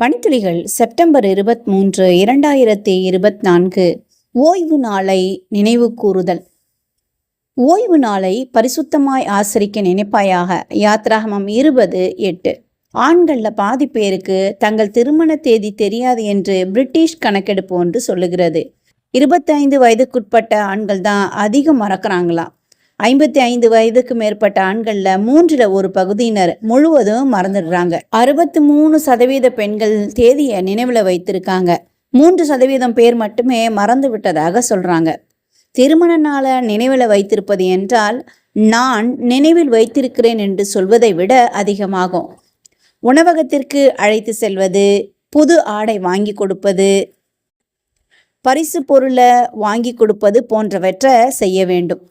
பணித்துளிகள் September இருபத்தி மூன்று இரண்டாயிரத்தி இருபத்தி நான்கு ஓய்வு நாளை நினைவு கூறுதல். ஓய்வு நாளை பரிசுத்தமாய் ஆசரிக்க நினைப்பாயாக. யாத்ராகமம் இருபது எட்டு. ஆண்களில் பாதி பேருக்கு தங்கள் திருமண தேதி தெரியாது என்று பிரிட்டிஷ் கணக்கெடுப்பு ஒன்று சொல்லுகிறது. இருபத்தைந்து வயதுக்குட்பட்ட ஆண்கள் தான் அதிகம் மறக்கிறாங்களாம் ஐம்பத்தி ஐந்து வயதுக்கு மேற்பட்ட ஆண்களில் மூன்றில் ஒரு பகுதியினர் முழுவதும் மறந்துடுறாங்க. அறுபத்தி மூணு சதவீத பெண்கள் தேதியை நினைவில் வைத்திருக்காங்க. மூன்று சதவீதம் பேர் மட்டுமே மறந்து விட்டதாக சொல்கிறாங்க திருமண நாளை நினைவில் வைத்திருப்பது என்றால் நான் நினைவில் வைத்திருக்கிறேன் என்று சொல்வதை விட அதிகமாகும். உணவகத்திற்கு அழைத்து செல்வது புது ஆடை வாங்கி கொடுப்பது பரிசு பொருளை வாங்கி கொடுப்பது போன்றவற்றை செய்ய வேண்டும்.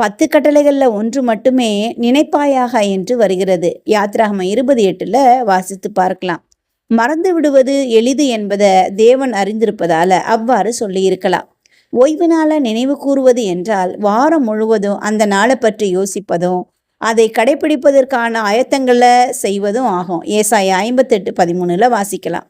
பத்து கட்டளைகளில் ஒன்று மட்டுமே நினைப்பாயாக என்று வருகிறது. யாத்ராகம இருபது எட்டில் வாசித்து பார்க்கலாம். மறந்து விடுவது எளிது என்பதை தேவன் அறிந்திருப்பதால் அவ்வாறு சொல்லியிருக்கலாம். ஓய்வு நாளை நினைவு கூறுவது என்றால் வாரம் முழுவதும் அந்த நாளை பற்றி யோசிப்பதும் அதை கடைபிடிப்பதற்கான ஆயத்தங்களை செய்வதும் ஆகும். ஏசாய ஐம்பத்தெட்டு பதிமூணுல வாசிக்கலாம்.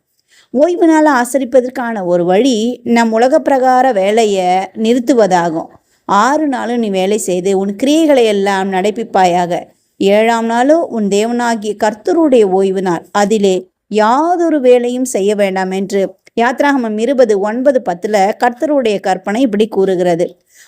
ஓய்வு நாளை ஆசரிப்பதற்கான ஒரு வழி நம் உலக பிரகார வேலையை நிறுத்துவதாகும். ஆறு நாளும் நீ வேலை செய்து உன் கிரியைகளை எல்லாம் நடைப்பிப்பாயாக. ஏழாம் நாளோ உன் தேவனாகிய கர்த்தருடைய ஓய்வு நாள் அதிலே யாதொரு வேலையும் செய்ய வேண்டாம் என்று யாத்ராகமம் இருபது ஒன்பது பத்தில் கர்த்தருடைய கற்பனை இப்படி கூறுகிறது.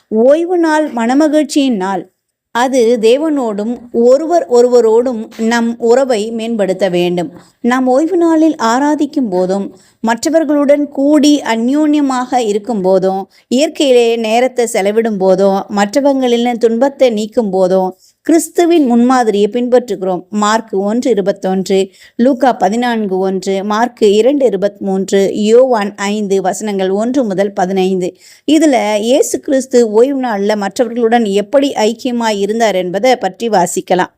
ஓய்வு நாள் மனமகிழ்ச்சியின் நாள். அது தேவனோடும் ஒருவர் ஒருவரோடும் நம் உறவை மேம்படுத்த வேண்டும். நாம் ஓய்வு நாளில் ஆராதிக்கும் போதும் மற்றவர்களுடன் கூடி அந்யோன்யமாக இருக்கும் போதும் இயற்கையிலே நேரத்தை செலவிடும் போதும் மற்றவங்களின் துன்பத்தை நீக்கும் போதும் கிறிஸ்துவின் முன்மாதிரியை பின்பற்றுகிறோம். மார்க் ஒன்று இருபத்தொன்று லூக்கா பதினான்கு ஒன்று மார்க் இரண்டு இருபத்தி மூன்று யோவான் ஐந்து வசனங்கள் ஒன்று முதல் பதினைந்து. இதில் இயேசு கிறிஸ்து ஓய்வு நாளில் மற்றவர்களுடன் எப்படி ஐக்கியமாய் இருந்தார் என்பதை பற்றி வாசிக்கலாம்.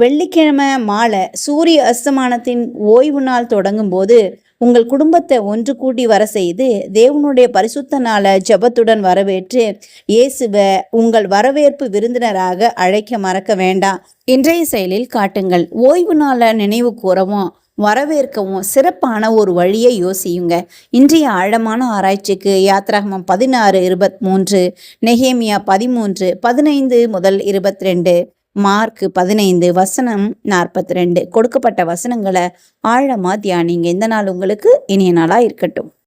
வெள்ளிக்கிழமை மாலை சூரிய அஸ்தமானத்தின் ஓய்வு நாள் தொடங்கும் போது உங்கள் குடும்பத்தை ஒன்று கூட்டி வர செய்து தேவனுடைய பரிசுத்த நாளை ஜபத்துடன் வரவேற்று இயேசுவை உங்கள் வரவேற்பு விருந்தினராக அழைக்க மறக்க வேண்டாம். இன்றைய செயலில் காட்டுங்கள். ஓய்வு நாளை நினைவு கூறவும் வரவேற்கவும் சிறப்பான ஒரு வழியை யோசியுங்க. இன்றைய ஆழமான ஆராய்ச்சிக்கு யாத்ராகமம் பதினாறு இருபத் மூன்று நெஹேமியா பதிமூன்று பதினைந்து முதல் இருபத்தி ரெண்டு. மார்க் பதினைந்து வசனம் நாற்பத்தி ரெண்டு கொடுக்கப்பட்ட வசனங்களை ஆழமாக தியானிங்க. இந்த நாள் உங்களுக்கு இனிய நாளாக இருக்கட்டும்.